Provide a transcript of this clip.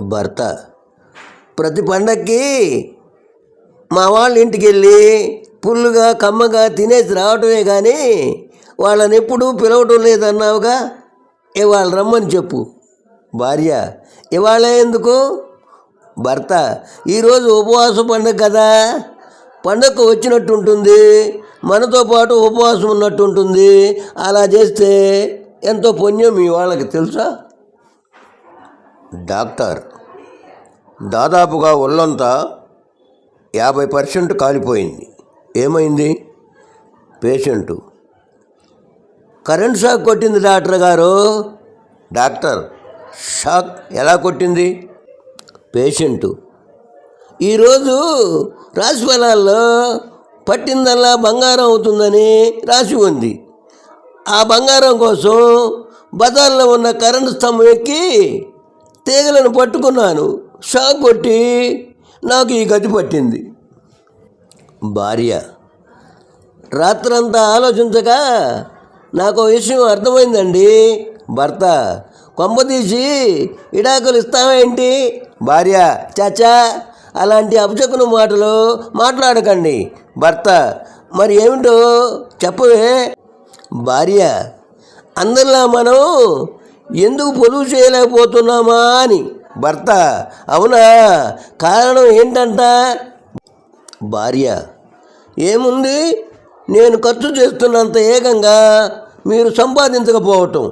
భర్త ప్రతి పండక్కి మా వాళ్ళ ఇంటికి వెళ్ళి పుల్లుగా కమ్మగా తినేసి రావటమే కానీ వాళ్ళని ఎప్పుడూ పిలవటం లేదన్నావుగా? ఇవాళ రమ్మని చెప్పు. భార్య ఇవాళ ఎందుకు? భర్త ఈరోజు ఉపవాస పండుగ కదా. పండగకు వచ్చినట్టు ఉంటుంది మనతో పాటు ఉపవాసం ఉన్నట్టు ఉంటుంది అలా చేస్తే ఎంతో పుణ్యం మీ వాళ్ళకి తెలుసా? డాక్టర్ దాదాపుగా ఒళ్ళంతా యాభై పర్సెంట్ కాలిపోయింది. ఏమైంది? పేషెంటు. కరెంట్ షాక్ కొట్టింది డాక్టర్ గారు. డాక్టర్ షాక్ ఎలా కొట్టింది? పేషెంటు ఈరోజు రాశి ఫలాల్లో పట్టిందల్లా బంగారం అవుతుందని రాసి ఉంది. ఆ బంగారం కోసం బజార్లో ఉన్న కరెంటు స్తంభం ఎక్కి తీగలను పట్టుకున్నాను. షాక్ కొట్టి నాకు ఈ గతి పట్టింది. భార్య రాత్రంతా ఆలోచించక నాకు విషయం అర్థమైందండి. భర్త కొంపదీసి ఇడాకులు ఇస్తామేంటి భార్య చాచా అలాంటి అపశకున మాటలు మాట్లాడకండి. భర్త మరి ఏమిటో చెప్పవే. భార్య అందరిలా మనం ఎందుకు పొదుపు చేయలేకపోతున్నామా అని. భర్త అవునా? కారణం ఏంటంట? భార్య ఏముంది? నేను ఖర్చు చేస్తున్నంత ఏకంగా మీరు సంపాదించకపోవటం.